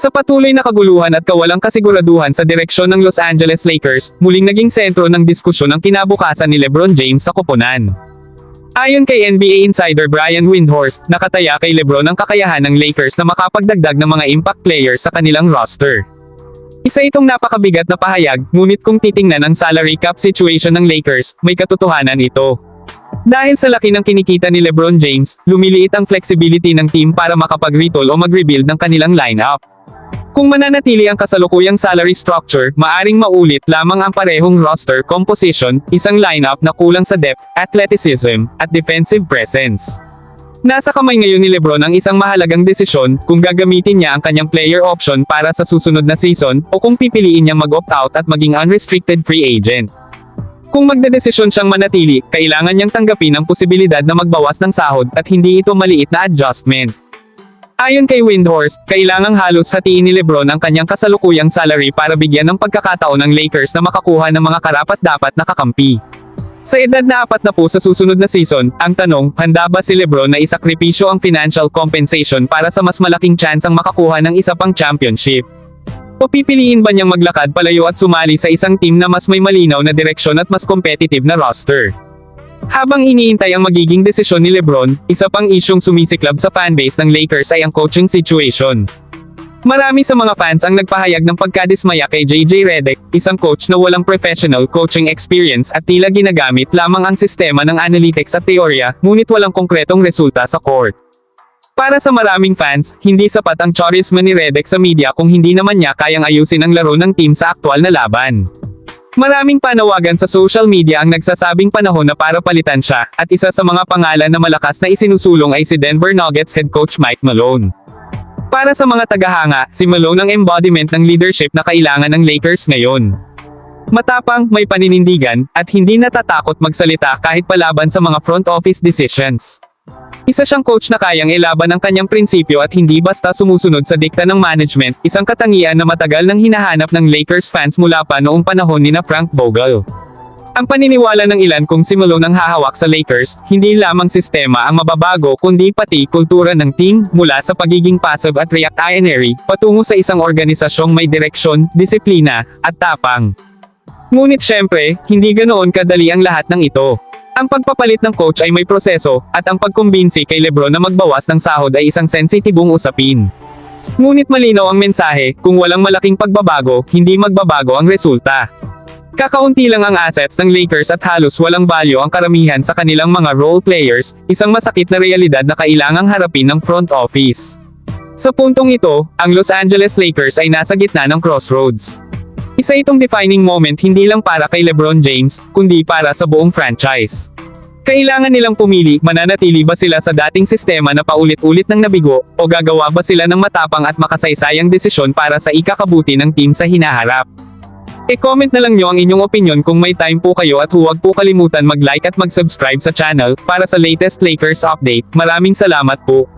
Sa patuloy na kaguluhan at kawalang kasiguraduhan sa direksyon ng Los Angeles Lakers, muling naging sentro ng diskusyon ang kinabukasan ni LeBron James sa koponan. Ayon kay NBA insider Brian Windhorst, nakataya kay LeBron ang kakayahan ng Lakers na makapagdagdag ng mga impact players sa kanilang roster. Isa itong napakabigat na pahayag, ngunit kung titingnan ang salary cap situation ng Lakers, may katotohanan ito. Dahil sa laki ng kinikita ni LeBron James, lumiliit ang flexibility ng team para makapag-retool o mag-rebuild ng kanilang lineup. Kung mananatili ang kasalukuyang salary structure, maaring maulit lamang ang parehong roster composition, isang lineup na kulang sa depth, athleticism, at defensive presence. Nasa kamay ngayon ni Lebron ang isang mahalagang desisyon kung gagamitin niya ang kanyang player option para sa susunod na season o kung pipiliin niyang mag-opt out at maging unrestricted free agent. Kung magdedesisyon siyang manatili, kailangan niyang tanggapin ang posibilidad na magbawas ng sahod at hindi ito maliit na adjustment. Ayon kay Windhorst, kailangang halos hatiin ni Lebron ang kanyang kasalukuyang salary para bigyan ng pagkakataon ng Lakers na makakuha ng mga karapat-dapat na kakampi. Sa edad na apat na po sa susunod na season, ang tanong, handa ba si Lebron na isakripisyo ang financial compensation para sa mas malaking chance ang makakuha ng isa pang championship? O pipiliin ba niyang maglakad palayo at sumali sa isang team na mas may malinaw na direksyon at mas competitive na roster? Habang iniintay ang magiging desisyon ni Lebron, isa pang isyong sumisiklab sa fanbase ng Lakers ay ang coaching situation. Marami sa mga fans ang nagpahayag ng pagkadismaya kay JJ Redick, isang coach na walang professional coaching experience at tila ginagamit lamang ang sistema ng analytics at teorya, ngunit walang konkretong resulta sa court. Para sa maraming fans, hindi sapat ang charisma ni Redick sa media kung hindi naman niya kayang ayusin ang laro ng team sa aktwal na laban. Maraming panawagan sa social media ang nagsasabing panahon na para palitan siya, at isa sa mga pangalan na malakas na isinusulong ay si Denver Nuggets head coach Mike Malone. Para sa mga tagahanga, si Malone ang embodiment ng leadership na kailangan ng Lakers ngayon. Matapang, may paninindigan, at hindi natatakot magsalita kahit palaban sa mga front office decisions. Isa siyang coach na kayang ilaban ang kanyang prinsipyo at hindi basta sumusunod sa dikta ng management, isang katangian na matagal nang hinahanap ng Lakers fans mula pa noong panahon ni na Frank Vogel. Ang paniniwala ng ilan kung si Malone ang hahawak sa Lakers, hindi lamang sistema ang mababago kundi pati kultura ng team, mula sa pagiging passive at reactionary, patungo sa isang organisasyong may direksyon, disiplina, at tapang. Ngunit syempre, hindi ganoon kadali ang lahat ng ito. Ang pagpapalit ng coach ay may proseso, at ang pagkumbinsi kay Lebron na magbawas ng sahod ay isang sensitibong usapin. Ngunit malinaw ang mensahe, kung walang malaking pagbabago, hindi magbabago ang resulta. Kakaunti lang ang assets ng Lakers at halos walang value ang karamihan sa kanilang mga role players, isang masakit na realidad na kailangang harapin ng front office. Sa puntong ito, ang Los Angeles Lakers ay nasa gitna ng crossroads. Isa itong defining moment hindi lang para kay LeBron James, kundi para sa buong franchise. Kailangan nilang pumili, mananatili ba sila sa dating sistema na paulit-ulit ng nabigo, o gagawa ba sila ng matapang at makasaysayang desisyon para sa ikakabuti ng team sa hinaharap. E-comment na lang nyo ang inyong opinion kung may time po kayo at huwag po kalimutan mag-like at mag-subscribe sa channel para sa latest Lakers update. Maraming salamat po.